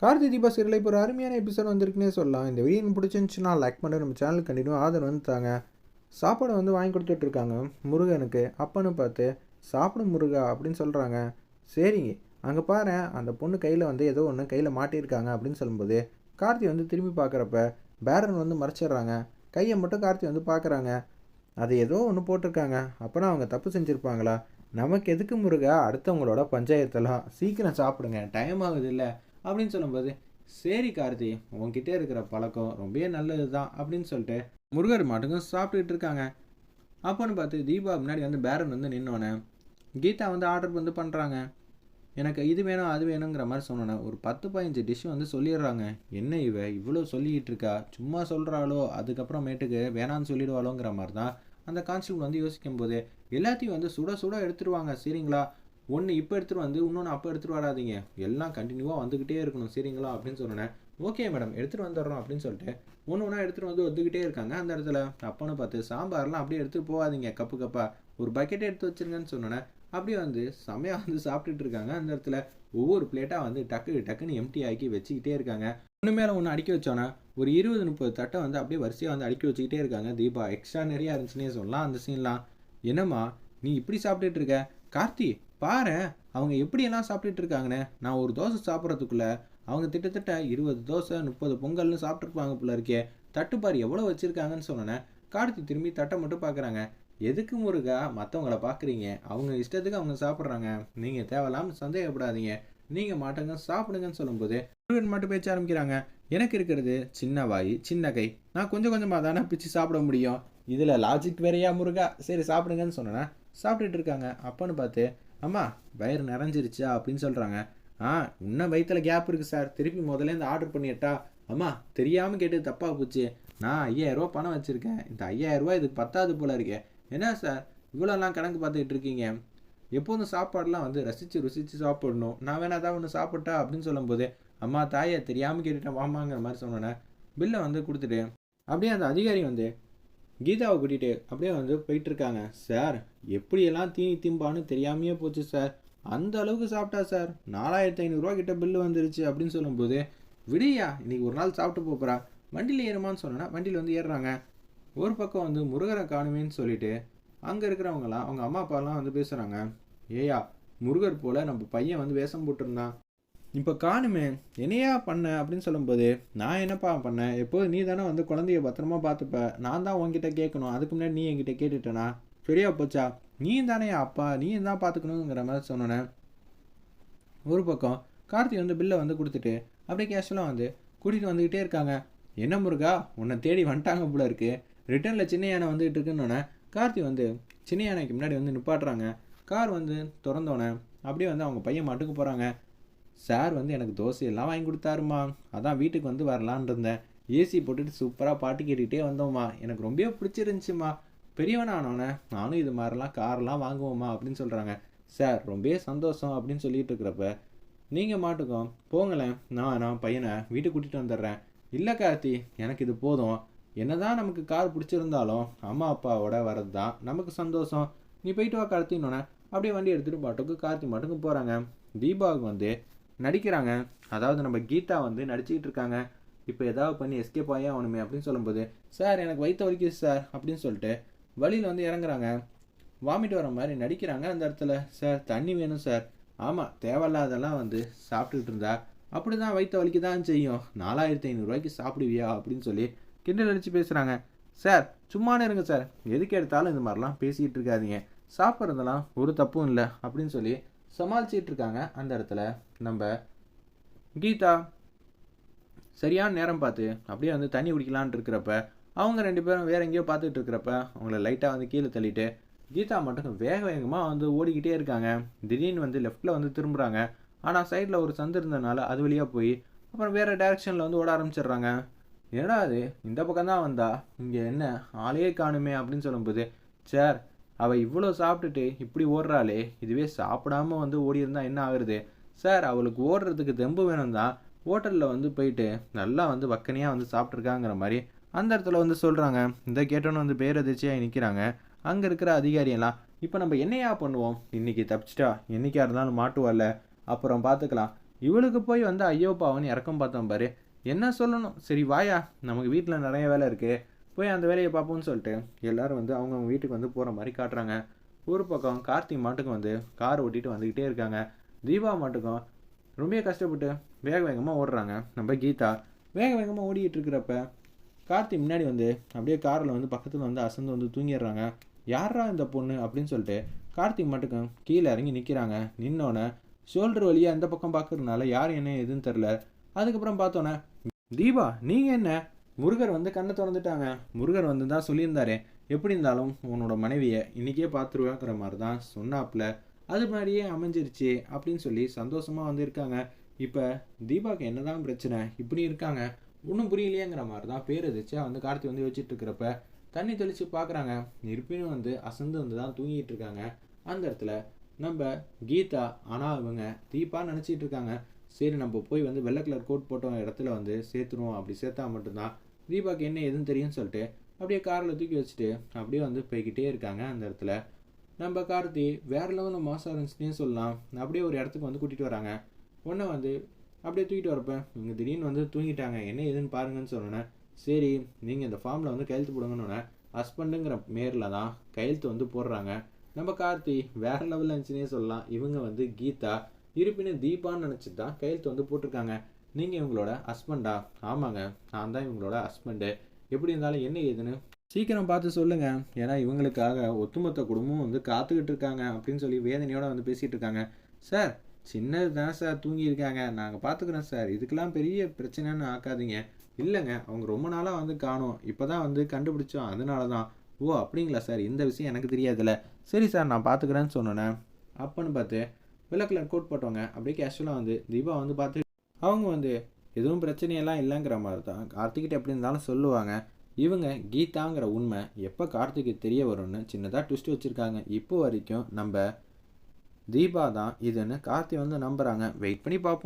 Karthi Deepa serial இப்போ ஒரு அருமையான எபிசோட் வந்திருக்குன்னே சொல்லலாம். இந்த வீடியோ பிடிச்சிருந்துச்சுன்னா லைக் பண்ணி நம்ம சேனலுக்கு கண்டினியூ ஆதரவு வந்து தாங்க. சாப்பாடு வந்து வாங்கி கொடுத்துட்ருக்காங்க முருகனுக்கு அப்பன்னு பார்த்து சாப்பிடும் முருகா அப்படின்னு சொல்கிறாங்க சரிங்க. அங்கே பாரு அந்த பொண்ணு கையில் வந்து ஏதோ ஒன்று கையில் மாட்டியிருக்காங்க அப்படின்னு சொல்லும்போது கார்த்தி வந்து திரும்பி பார்க்குறப்ப பேரன் வந்து மறைச்சிடுறாங்க. கையை மட்டும் கார்த்தி வந்து பார்க்குறாங்க. அது ஏதோ ஒன்று போட்டிருக்காங்க. அப்போனா அவங்க தப்பு செஞ்சுருப்பாங்களா? நமக்கு எதுக்கு முருகா? அடுத்தவங்களோட பஞ்சாயத்தெல்லாம் சீக்கிரம் சாப்பிடுங்க. டைம் ஆகுது இல்லை. அப்படின்னு சொல்லும்போது சரி கார்த்தி உன்கிட்ட இருக்கிற பழக்கம் ரொம்பவே நல்லது தான் அப்படின்னு சொல்லிட்டு முருகர் மாட்டுக்கும் சாப்பிட்டுட்டு இருக்காங்க. அப்போன்னு பார்த்து தீபா முன்னாடி வந்து பேரன் வந்து நின்னோன்னே கீதா வந்து ஆர்டர் வந்து பண்ணுறாங்க எனக்கு இது வேணும் அது வேணுங்கிற மாதிரி சொன்னோன்னே ஒரு பத்து பதினஞ்சு டிஷ் வந்து சொல்லிடுறாங்க. என்ன இவ இவ்வளோ சொல்லிக்கிட்டு இருக்கா? சும்மா சொல்கிறாளோ அதுக்கப்புறமேட்டுக்கு வேணான்னு சொல்லிடுவாளோங்கிற மாதிரி தான் அந்த கான்ஸ்டபிள் வந்து யோசிக்கும் போது எல்லாத்தையும் வந்து சுட சுட எடுத்துருவாங்க. சரிங்களா? ஒன்று இப்போ எடுத்துகிட்டு வந்து இன்னொன்று அப்போ எடுத்துகிட்டு வராதீங்க. எல்லாம் கண்டினியூவாக வந்துக்கிட்டே இருக்கணும். சரிங்களா? அப்படின்னு சொன்னேன் ஓகே மேடம் எடுத்துகிட்டு வந்துடுறோம். அப்படின்னு சொல்லிட்டு ஒன்று ஒன்றா எடுத்துகிட்டு வந்து ஒத்துக்கிட்டே இருக்காங்க. அந்த இடத்துல அப்போன்னு பார்த்து சாம்பார்லாம் அப்படியே எடுத்துகிட்டு போகாதீங்க கப்பு கப்பா. ஒரு பக்கெட் எடுத்து வச்சிருங்கன்னு சொன்னோன்னே அப்படியே வந்து செமையாக வந்து சாப்பிட்டுட்டு இருக்காங்க. அந்த இடத்துல ஒவ்வொரு பிளேட்டாக வந்து டக்கு டக்குன்னு எம்டி ஆக்கி வச்சுக்கிட்டே இருக்காங்க. ஒன்று மேலே ஒன்று அடுக்கி வச்சோன்னா ஒரு இருபது முப்பது தட்டை வந்து அப்படியே வரிசையாக வந்து அடுக்கி வச்சுக்கிட்டே இருக்காங்க. தீபா எக்ஸ்ட்ரா நிறையா இருந்துச்சுன்னே சொல்லலாம் அந்த சீன்லாம் என்னம்மா நீ இப்படி சாப்பிட்டுட்டு இருக்க? கார்த்தி பாரு அவங்க எப்படியெல்லாம் சாப்பிட்டுட்டு இருக்காங்கன்னு. நான் ஒரு தோசை சாப்பிட்றதுக்குள்ள அவங்க கிட்டத்தட்ட இருபது தோசை முப்பது பொங்கல்னு சாப்பிட்ருப்பாங்க போல இருக்கே. தட்டுப்பாரு எவ்வளோ வச்சுருக்காங்கன்னு சொன்னேன் கார்த்தி திரும்பி தட்டை மட்டும் பார்க்குறாங்க எதுக்கு முருகா மற்றவங்கள பார்க்குறீங்க அவங்க இஷ்டத்துக்கு அவங்க சாப்பிட்றாங்க. நீங்கள் தேவையில்லாமல் சந்தேகப்படாதீங்க. நீங்கள் மாட்டங்க சாப்பிடுங்கன்னு சொல்லும்போது முருகன் மட்டும் பேச்ச ஆரம்பிக்கிறாங்க. எனக்கு இருக்கிறது சின்ன வாய் சின்ன கை. நான் கொஞ்சம் கொஞ்சமாக தானே பிச்சு சாப்பிட முடியும். இதில் லாஜிக் வேறையா முருகா? சரி சாப்பிடுங்கன்னு சொன்னேன்னா சாப்பிட்டுட்டு இருக்காங்க. அப்பன்னு பார்த்து அம்மா வயிறு நிறைஞ்சிருச்சா அப்படின்னு சொல்கிறாங்க ஆ இன்னும் வயிற்றில் கேப் இருக்குது சார் திருப்பி முதலேருந்து ஆர்டர் பண்ணிட்டா. அம்மா தெரியாமல் கேட்டு தப்பாக போச்சு. நான் ஐயாயிரரூவா பணம் வச்சுருக்கேன். இந்த ஐயாயிரரூவா இதுக்கு பத்தாது போல் இருக்கேன் என்ன சார் இவ்வளோலாம் கணக்கு பார்த்துக்கிட்டு இருக்கீங்க. எப்போதும் சாப்பாடெலாம் வந்து ரசித்து ருசித்து சாப்பிடணும். நான் வேணா தான் ஒன்று சாப்பிட்டா அப்படின்னு சொல்லும்போது அம்மா தாயை தெரியாமல் கேட்டுட்டேன் வாமாங்கிற மாதிரி சொன்னோன்னே பில்லை வந்து கொடுத்துட்டு அப்படியே அந்த அதிகாரி வந்து கீதாவை கூட்டிகிட்டு அப்படியே வந்து போயிட்டு இருக்காங்க சார் எப்படியெல்லாம் தீனி திம்பான்னு தெரியாமையே போச்சு சார். அந்த அளவுக்கு சாப்பிட்டா சார். நாலாயிரத்தி ஐநூறுரூவா கிட்ட பில்லு வந்துருச்சு அப்படின்னு சொல்லும்போது விடியா இன்னைக்கு ஒரு நாள் சாப்பிட்டு போகிறா வண்டியில் ஏறுமான்னு சொன்னேன்னா வண்டியில் வந்து ஏறுறாங்க. ஒரு பக்கம் வந்து முருகரை காணுமேன்னு சொல்லிட்டு அங்கே இருக்கிறவங்களாம் அவங்க அம்மா அப்பாலாம் வந்து பேசுகிறாங்க ஏயா முருகர் போல் நம்ம பையன் வந்து வேஷம் போட்டிருந்தான். இப்போ காணுமே என்னையா பண்ண அப்படின்னு சொல்லும்போது நான் என்னப்பா பண்ணேன் எப்போது நீ தானே வந்து குழந்தைய பத்திரமா பார்த்துப்ப. நான் தான் உங்ககிட்ட கேட்கணும். அதுக்கு முன்னாடி நீ என்கிட்ட கேட்டுட்டேனா? சரியா போச்சா? நீ தானே அப்பா. நீ தான் பார்த்துக்கணுங்கிற மாதிரி சொன்னேன் ஒரு பக்கம் கார்த்தி வந்து பில்லை வந்து கொடுத்துட்டு அப்படியே கேஷுவலாக வந்து கூட்டிகிட்டு வந்துக்கிட்டே இருக்காங்க. என்ன முருகா? உன்னை தேடி வந்துட்டாங்க போல இருக்கு. ரிட்டர்னில் சின்ன யானை வந்துகிட்டு இருக்குன்னொன்னே கார்த்தி வந்து சின்ன யானைக்கு முன்னாடி வந்து நிப்பாட்டுறாங்க. கார் வந்து திறந்தோடனே அப்படியே வந்து அவங்க பையன் மாட்டுக்கு போகிறாங்க சார் வந்து எனக்கு தோசையெல்லாம் வாங்கி கொடுத்தாருமா அதான் வீட்டுக்கு வந்து வரலான் இருந்தேன். ஏசி போட்டுட்டு சூப்பராக பாட்டு கேட்டுக்கிட்டே வந்தோம்மா. எனக்கு ரொம்ப பிடிச்சிருந்துச்சுமா பெரியவன் ஆனவனே நானும் இது மாதிரிலாம் கார்லாம் வாங்குவோம்மா அப்படின்னு சொல்கிறாங்க சார் ரொம்பவே சந்தோஷம் அப்படின்னு சொல்லிட்டு இருக்கிறப்ப நீங்கள் மாட்டுக்கும் போங்களேன். நான் நான் பையனை வீட்டுக்கு கூட்டிகிட்டு வந்துடுறேன். இல்லை கார்த்தி எனக்கு இது போதும். என்னதான் நமக்கு கார் பிடிச்சிருந்தாலும் அம்மா அப்பாவோட வர்றது தான் நமக்கு சந்தோஷம். நீ போயிட்டு வா கார்த்தின்னொன்னே அப்படியே வண்டி எடுத்துகிட்டு பாட்டுக்கு கார்த்தி மாட்டுக்கு போகிறாங்க தீபாவுக்கு வந்து நடிக்கிறாங்க. அதாவது நம்ம கீதா வந்து நடிச்சுக்கிட்டு இருக்காங்க. இப்போ ஏதாவது பண்ணி எஸ்கேப் ஆகி ஆகணுமே அப்படின்னு சொல்லும்போது சார் எனக்கு வயிற்று வலிக்குது சார் அப்படின்னு சொல்லிட்டு வழியில் வந்து இறங்குறாங்க. வாமிட் வர மாதிரி நடிக்கிறாங்க அந்த இடத்துல. சார் தண்ணி வேணும் சார். ஆமாம் தேவையில்லாதெல்லாம் வந்து சாப்பிட்டுக்கிட்டு இருந்தா. அப்படி தான் வயிற்று வலிக்கு தான் செய்யும். நாலாயிரத்தி ஐநூறுரூவாய்க்கு சாப்பிடுவியா? அப்படின்னு சொல்லி கிண்டல் அடித்து பேசுகிறாங்க சார் சும்மானே இருங்க சார். எதுக்கு எடுத்தாலும் இந்த மாதிரிலாம் பேசிக்கிட்டு இருக்காதீங்க. சாப்பிட்றதெல்லாம் ஒரு தப்பும் இல்லை அப்படின்னு சொல்லி சமாளிச்சிட்டு இருக்காங்க அந்த இடத்துல. நம்ம கீதா சரியான நேரம் பார்த்து அப்படியே வந்து தண்ணி குடிக்கலான் இருக்கிறப்ப அவங்க ரெண்டு பேரும் வேற எங்கேயோ பார்த்துட்டு இருக்கிறப்ப அவங்கள லைட்டாக வந்து கீழே தள்ளிட்டு கீதா மட்டும் வேக வேகமாக வந்து ஓடிக்கிட்டே இருக்காங்க. திடீர்னு வந்து லெஃப்ட்டில் வந்து திரும்புகிறாங்க ஆனால் சைடில் ஒரு சந்து இருந்ததுனால அது வழியாக போய் அப்புறம் வேறு டேரக்ஷனில் வந்து ஓட ஆரம்பிச்சிடுறாங்க. என்னடா அது இந்த பக்கம் தான் வந்தா? இங்கே என்ன? ஆளையே காணுமே அப்படின்னு சொல்லும்போது சார் அவள் இவ்வளோ சாப்பிட்டுட்டு இப்படி ஓடுறாளே இதுவே சாப்பிடாம வந்து ஓடி என்ன ஆகுறது? சார் அவளுக்கு ஓடுறதுக்கு தெம்பு வேணும் தான் ஹோட்டலில் வந்து போயிட்டு நல்லா வந்து வக்கனையாக வந்து சாப்பிட்ருக்காங்கிற மாதிரி அந்த இடத்துல வந்து சொல்கிறாங்க இந்த கேட்டோன்னு வந்து பேரதிர்ச்சியாக நிற்கிறாங்க அங்கே இருக்கிற அதிகாரியெல்லாம் இப்போ நம்ம என்னையா பண்ணுவோம்? இன்றைக்கி தப்பிச்சிட்டா என்னைக்கா இருந்தாலும் மாட்டுவாள்ல? அப்புறம் பார்த்துக்கலாம். இவளுக்கு போய் வந்து ஐயோ பாவன்னு இறக்கம் பார்த்தோம் பாரு. என்ன சொல்லணும்? சரி வாயா. நமக்கு வீட்டில் நிறைய வேலை இருக்குது போய் அந்த வேலையை பார்ப்போம்னு சொல்லிட்டு எல்லோரும் வந்து அவங்கவுங்க வீட்டுக்கு வந்து போகிற மாதிரி காட்டுறாங்க. ஒரு பக்கம் கார்த்திக் மாட்டுக்கும் வந்து கார் ஓட்டிகிட்டு வந்துக்கிட்டே இருக்காங்க. தீபா மாட்டுக்கும் ரொம்ப கஷ்டப்பட்டு வேக வேகமாக ஓடுறாங்க. நம்ம கீதா வேக வேகமாக ஓடிக்கிட்டு இருக்கிறப்ப கார்த்தி முன்னாடி வந்து அப்படியே காரில் வந்து பக்கத்தில் வந்து அசந்து வந்து தூங்கிடுறாங்க. யாரா இந்த பொண்ணு? அப்படின்னு சொல்லிட்டு கார்த்திக் மட்டுக்கும் கீழே இறங்கி நிற்கிறாங்க நின்னோடனே ஷோல்டர் வழியாக அந்த பக்கம் பார்க்கறதுனால யார் என்ன எதுன்னு தெரில அதுக்கப்புறம் பார்த்தோன்னே தீபா நீங்கள் என்ன? முருகர் வந்து கண்ணை திறந்துட்டாங்க. முருகர் வந்து தான் சொல்லியிருந்தாரு எப்படி இருந்தாலும் உன்னோட மனைவியை இன்றைக்கே பார்த்துருவேங்கிற மாதிரி தான் சொன்னாப்புல. அது மாதிரியே அமைஞ்சிருச்சு அப்படின்னு சொல்லி சந்தோஷமாக வந்து இருக்காங்க. இப்போ தீபாவுக்கு என்னதான் பிரச்சனை இப்படி இருக்காங்க. ஒன்றும் புரியலையேங்கிற மாதிரி தான் பேர் எதிர்ச்சா வந்து கார்த்தி வந்து யோசிச்சுட்டு இருக்கிறப்ப தண்ணி தெளித்து பார்க்குறாங்க. இருப்பினும் வந்து அசந்து வந்து தான் தூங்கிட்டு இருக்காங்க. அந்த இடத்துல நம்ம கீதா ஆனால் இவங்க தீபா நினச்சிட்டு இருக்காங்க. சரி நம்ம போய் வந்து வெள்ளை கலர் கோட் போட்ட இடத்துல வந்து சேர்த்துருவோம். அப்படி சேர்த்தா மட்டும்தான் தீபாவுக்கு என்ன எதுன்னு தெரியும்னு சொல்லிட்டு அப்படியே காரில் தூக்கி வச்சுட்டு அப்படியே வந்து போய்கிட்டே இருக்காங்க அந்த இடத்துல. நம்ம கார்த்தி வேறு லெவலில் மாசம் இருந்துச்சுன்னே சொல்லலாம். அப்படியே ஒரு இடத்துக்கு வந்து கூட்டிகிட்டு வராங்க. ஒன்றை வந்து அப்படியே தூக்கிட்டு வரப்பேன் இங்கே திடீர்னு வந்து தூங்கிட்டாங்க. என்ன ஏதுன்னு பாருங்கன்னு சொன்னோன்னே சரி நீங்கள் இந்த ஃபார்மில் வந்து கையெழுத்து போடுங்கன்னு ஹஸ்பண்டுங்கிற மேரில் தான் கையெழுத்து வந்து போடுறாங்க. நம்ம கார்த்தி வேறு லெவலில் இருந்துச்சுன்னே சொல்லலாம். இவங்க வந்து கீதா இருப்பினும் தீபான்னு நினச்சிட்டு தான் கையெழுத்து வந்து போட்டிருக்காங்க. நீங்கள் இவங்களோட ஹஸ்பண்டா ஆமாங்க நான் தான் இவங்களோட ஹஸ்பண்டு எப்படி இருந்தாலும் என்ன ஏதுன்னு சீக்கிரம் பார்த்து சொல்லுங்க. ஏன்னா இவங்களுக்காக ஒட்டுமொத்த குடும்பமும் வந்து காத்துக்கிட்டு இருக்காங்க அப்படின்னு சொல்லி வேதனையோட வந்து பேசிகிட்டு இருக்காங்க. சார் சின்னது தான் சார் தூங்கியிருக்காங்க நாங்கள் பார்த்துக்குறோம் சார். இதுக்கெல்லாம் பெரிய பிரச்சனைன்னு ஆக்காதீங்க. இல்லைங்க அவங்க ரொம்ப நாளாக வந்து காணும். இப்போ தான் வந்து கண்டுபிடிச்சோம். அதனால தான் ஓ அப்படிங்களா சார்? இந்த விஷயம் எனக்கு தெரியாதுல்ல. சரி சார் நான் பார்த்துக்குறேன்னு சொன்னேன். அப்பன்னு பார்த்து விளக்கில் கோட் போட்டவங்க அப்படியே கேஷுவலாக வந்து தீபா வந்து பார்த்து அவங்க வந்து எதுவும் பிரச்சனையெல்லாம் இல்லைங்கிற மாதிரி தான். கார்த்திகிட்ட எப்படி இருந்தாலும் சொல்லுவாங்க. இவங்க கீதாங்கிற உண்மை எப்போ கார்த்திக்கு தெரிய வரும்னு சின்னதாக ட்விஸ்ட் வச்சுருக்காங்க. இப்போ வரைக்கும் நம்ம தீபா தான் இதுன்னு கார்த்தி வந்து நம்புகிறாங்க வெயிட் பண்ணி பார்ப்போம்